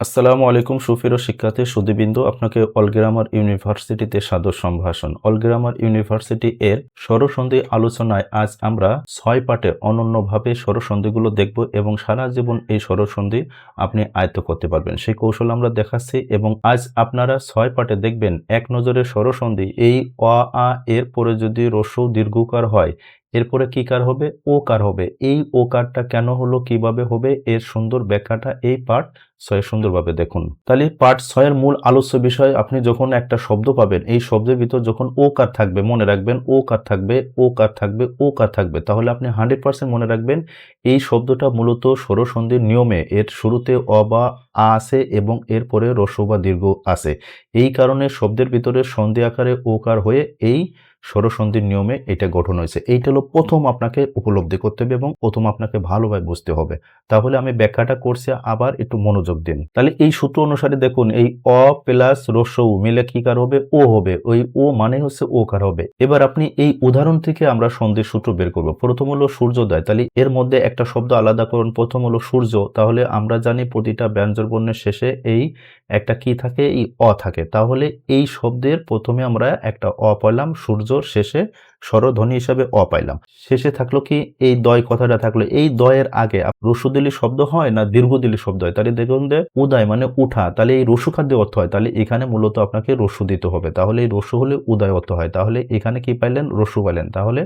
আসসালামু আলাইকুম সুফির শিক্ষার্থী সুদীবিন্দু আপনাকে অলগ্রামার ইউনিভার্সিটিতে সাদর সম্ভাষণ। অলগ্রামার ইউনিভার্সিটি এর স্বরসন্ধি আলোচনায় আজ আমরা ছয় পাঠে অনন্যভাবে স্বরসন্ধিগুলো দেখব এবং সারা জীবন এই স্বরসন্ধি আপনি আয়ত্ত করতে পারবেন। সেই কৌশল আমরা দেখাচ্ছি এবং আজ আপনারা ছয় পাঠে দেখবেন, এক নজরে স্বরসন্ধি, এই অ, আ, এর পরে যদি রস্য দীর্ঘকার হয় এরপরে কি কার হবে? ও কার হবে। এই ও কারটা কেন হলো, কীভাবে হবে, এর সুন্দর ব্যাখ্যাটা এই পার্ট ছয় সুন্দরভাবে দেখুন। তাহলে পার্ট ছয়ের মূল আলোচ্য বিষয়, আপনি যখন একটা শব্দ পাবেন, এই শব্দের ভিতর যখন ও কার থাকবে, মনে রাখবেন ও কার থাকবে, ও কার থাকবে, ও কার থাকবে, তাহলে আপনি হান্ড্রেড পার্সেন্ট মনে রাখবেন এই শব্দটা মূলত স্বরসন্ধির নিয়মে, এর শুরুতে অ, বা, আ আছে এবং এরপরে রস্য বা, দীর্ঘ আছে। এই কারণে শব্দের ভিতরে সন্ধি আকারে ওকার হয়ে এই স্বরসন্ধির নিয়মে এটা গঠন হয়েছে। এইটা হলো প্রথম আপনাকে উপলব্ধি করতে হবে এবং প্রথম আপনাকে ভালোভাবে বুঝতে হবে। তাহলে আমি ব্যাখ্যাটা করছি, আবার একটু মনোযোগ দিন। তাহলে এই সূত্র অনুসারে দেখুন, এই অ প্লাস রস্যউ মিলে কি কার হবে? ও হবে। ওই ও মানে হচ্ছে ও কার হবে। এবার আপনি এই উদাহরণ থেকে আমরা সন্ধির সূত্র বের করব। প্রথম হলো সূর্যোদয়। তাহলে এর মধ্যে একটা শব্দ আলাদা করুন। প্রথম হলো সূর্য। তাহলে আমরা জানি প্রতিটা ব্যঞ্জন বর্ণের শেষে এই একটা কি থাকে? এই অ থাকে। তাহলে এই শব্দের প্রথমে আমরা একটা অ পাইলাম শেষে স্বরধ্বনি হিসাবে অ পাইলাম। শেষে থাকল কি, এই দয় কথাটা থাকল, এই দয়ের আগে রসু দিলি শব্দ হয় না দীর্ঘ দিলি শব্দ হয়? তাহলে দেখুন যে উদয় মানে উঠা। তাহলে এই রসু খাদ্য অর্থ হয়। তাহলে এখানে মূলত আপনাকে রসু দিতে হবে। তাহলে এই রসু হলে উদয় অর্থ হয়। তাহলে এখানে কি পাইলেন? রসু পাইলেন। তাহলে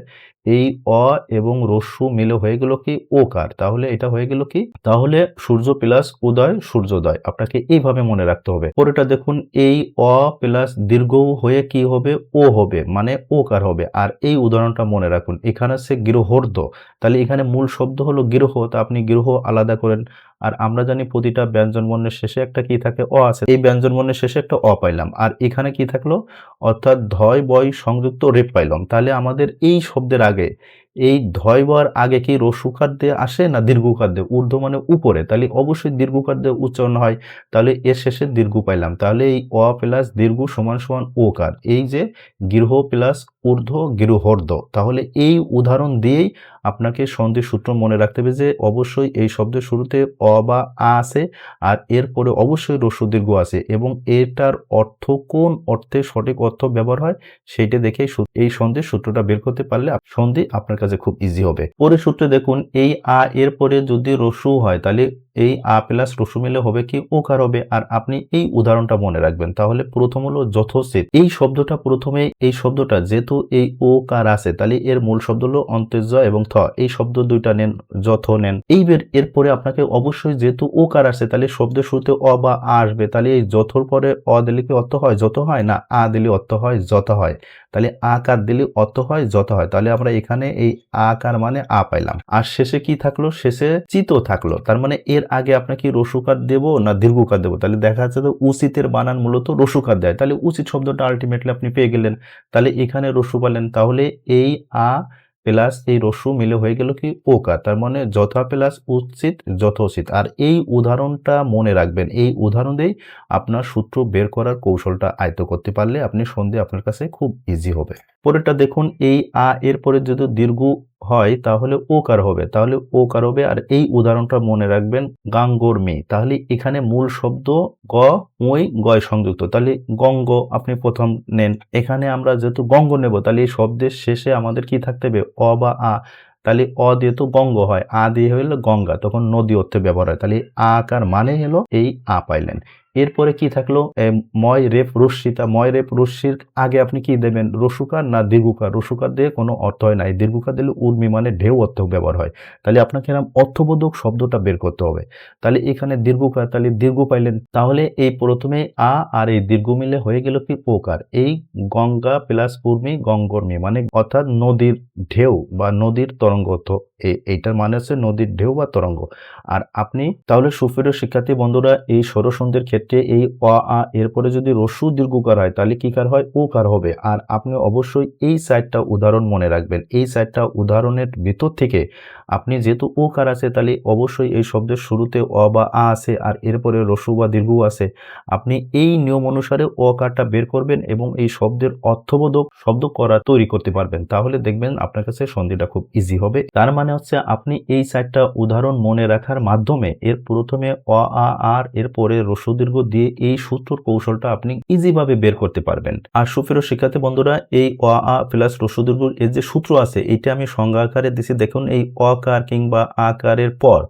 এই অ এবং রসু মিলে হয়ে গেল কি ওকার। তাহলে এটা হয়ে গেল কি? তাহলে সূর্য প্লাস উদয়, সূর্যোদয়। আপনাকে এইভাবে মনে রাখতে হবে। পরেটা দেখুন, এই অ প্লাস দীর্ঘ হয়ে কি হবে? ও হবে। মানে ওকার হবে। আর এই উদাহরণটা মনে রাখুন। এখানে আছে গৃহর্ধ তাহলে এখানে মূল শব্দ হলো গৃহ, তা আপনি গৃহ আলাদা করেন। আর আমরা জানি প্রতিটা ব্যঞ্জন বর্ণের শেষে একটা কি থাকে? অ আছে। এই ব্যঞ্জন বর্ণের শেষে একটা অ পাইলাম। আর এখানে কি থাকল? অর্থাৎ ধয়, বয়, সংযুক্ত, রেপ পাইলাম। তাহলে আমাদের এই শব্দের আগে, এই ধয় বর আগে কি রসুকার দিয়ে আসে না দীর্ঘকার দিয়ে ঊর্ধ্ব মানে উপরে। তাহলে অবশ্যই দীর্ঘকার দিয়ে উচ্চারণ হয়। তাহলে এর শেষে দীর্ঘ পাইলাম। তাহলে এই অ প্লাস দীর্ঘ সমান সমান ওকার এই যে গৃহ প্লাস ঊর্ধ্ব গৃহর্ধ তাহলে এই উদাহরণ দিয়েই আপনাকে সন্ধি সূত্র মনে রাখতে হবে যে অবশ্যই এই শব্দের শুরুতে অ বা আ আছে আর এরপরে অবশ্যই রস্য দীর্ঘ আছে এবং এটার অর্থ কোন অর্থে সঠিক অর্থ ব্যবহার হয় সেইটা দেখেই সূ- এই সন্ধির সূত্রটা বের করতে পারলে সন্ধি আপনার কাছে খুব ইজি হবে। পরের সূত্রে দেখুন, এই আ এর পরে যদি রস্যু হয় তাহলে এই আ প্লাস রসু মিলে হবে কি ওকার হবে আর আপনি এই উদাহরণটা মনে রাখবেন। তাহলে প্রথম হলো যথোচিত। এই শব্দটা প্রথমে, এই শব্দটা যেহেতু এই ও কার আছে, তাহলে এর মূল শব্দ হলো অন্ত্যজ এবং থ। এই শব্দ দুইটা নেন, যথ নেন। এইবার এরপরে আপনাকে অবশ্যই যেহেতু ও কার আছে, তাহলে শব্দের শুরুতে অ বা আ আসবে। তাহলে এই যথর পরে অ দিলে কি অর্থ হয়, যত হয় না, আ দিলে অর্থ হয়, যত হয়। তাহলে আকার দিলে অত হয়, যত হয়। তাহলে আমরা এখানে এই আকার মানে আ পাইলাম। আর শেষে কি থাকল? শেষে চিত থাকল। তার মানে এর আগে আপনাকে রসুকার দেব না দীর্ঘকার দেব? তাহলে দেখা যাচ্ছে তো উচিতের বানান মূলত রসুকার দেয়। তাহলে উচিত শব্দটা আলটিমেটলি আপনি পেয়ে গেলেন। তাহলে এখানে রসু পালেন। তাহলে এই আ প্লাস, এই রসু মিলে হয়ে গেল কি ওকা তার মানে যথা প্লাস উচিত, যথোচিত। আর এই উদাহরণটা মনে রাখবেন, এই উদাহরণ দিয়েই আপনার সূত্র বের করার কৌশলটা আয়ত্ত করতে পারলে আপনি সন্ধে আপনার কাছে খুব ইজি হবে। পরেরটা দেখুন, এই আ এর পরে যদি দীর্ঘ হয়, তাহলে ওকার হবে তাহলে ওকার হবে আর এই উদাহরণটা মনে রাখবেন গাঙ্গর মেয়ে তাহলে এখানে মূল শব্দ গ ওই গয় সংযুক্ত। তাহলে গঙ্গ আপনি প্রথম নেন। এখানে আমরা যেহেতু গঙ্গ নেব, তাহলে এই শব্দের শেষে আমাদের কি থাকতে হবে? অ বা আ। তাহলে অ দিয়ে তো গঙ্গ হয়, আ দিয়ে হইল গঙ্গা, তখন নদী অর্থে ব্যবহার হয়। তাহলে আ কার মানে হলো? এই আ পাইলেন। এরপরে কি থাকল? ময় রেপ রশ্মিতা। ময় রেপ রশ্মির আগে আপনি কি দেবেন? রসুকার না দীর্ঘকার? রসুকার দিয়ে কোনো অর্থ হয় না। এই দীর্ঘকার দিলে উর্মি মানে ঢেউ অর্থ ব্যবহার হয়। তাহলে আপনাকে এরকম অর্থবোধক শব্দটা বের করতে হবে। তাহলে এখানে দীর্ঘকার, তাহলে দীর্ঘ পাইলেন। তাহলে এই প্রথমে আ আর এই দীর্ঘ মিলে হয়ে গেল কি ওকার এই গঙ্গা প্লাস উর্মি, গঙ্গর্মি মানে অর্থাৎ নদীর ঢেউ বা নদীর তরঙ্গ অর্থ। এই- এইটার মানে হচ্ছে নদীর ঢেউ বা তরঙ্গ। আর আপনি, তাহলে সুপ্রিয় শিক্ষার্থী বন্ধুরা, এই স্বরসন্ধির ক্ষেত্রে ক্ষেত্রে এই অ, আ, এরপরে যদি রস্যু দীর্ঘকার হয়, তাহলে কি কার হয়? ও কার হবে। আর আপনি অবশ্যই এই সাইডটা উদাহরণ মনে রাখবেন। এই সাইডটা উদাহরণের ভিতর থেকে আপনি যেহেতু ও কার আছে, তাহলে অবশ্যই এই শব্দের শুরুতে অ বা আ আছে আর এরপরে রসু বা দীর্ঘ আছে। আপনি এই নিয়ম অনুসারে অ কারটা বের করবেন এবং এই শব্দের অর্থবোধক শব্দ করা তৈরি করতে পারবেন। তাহলে দেখবেন আপনার কাছে সন্ধিটা খুব ইজি হবে। তার মানে হচ্ছে আপনি এই সাইডটা উদাহরণ মনে রাখার মাধ্যমে এর প্রথমে অ, আ, আর, এরপরে রস্যু দীর্ঘ দিয়ে এই সূত্রর কৌশলটা আপনি ইজি ভাবে বের করতে পারবেন। আর সুফেরো শিক্ষার্থী বন্ধুরা, এই অ আ প্লাস রস্যু দীর্ঘ এর যে সূত্র আছে, এটা আমি সংজ্ঞা আকারে দিছি। দেখুন, এই অকার কিংবা আকারের পর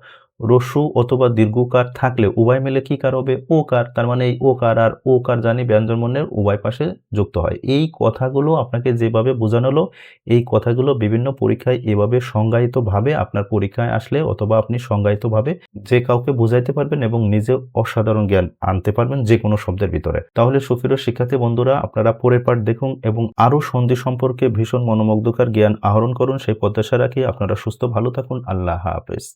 রস্যু অথবা দীর্ঘকার থাকলে উভয় মিলে কি কার হবে? ও কার। তার মানে এই ও কার আর ও কার জানি ব্যঞ্জন বর্ণের উভয় পাশে যুক্ত হয়। এই কথাগুলো আপনাকে যেভাবে বোঝানো হলো এই কথাগুলো বিভিন্ন পরীক্ষায় এভাবে সংজ্ঞায়িতভাবে আপনার পরীক্ষায় আসলে অথবা আপনি সংজ্ঞায়িতভাবে যে কাউকে বুঝাইতে পারবেন এবং নিজে অসাধারণ জ্ঞান আনতে পারবেন যে কোনো শব্দের ভিতরে। তাহলে সুফির শিক্ষার্থী বন্ধুরা, আপনারা পরের পাঠ দেখুন এবং আরও সন্ধি সম্পর্কে ভীষণ মনোমুগ্ধকর জ্ঞান আহরণ করুন। সেই প্রত্যাশা রাখি আপনারা সুস্থ, ভালো থাকুন। আল্লাহ হাফেজ।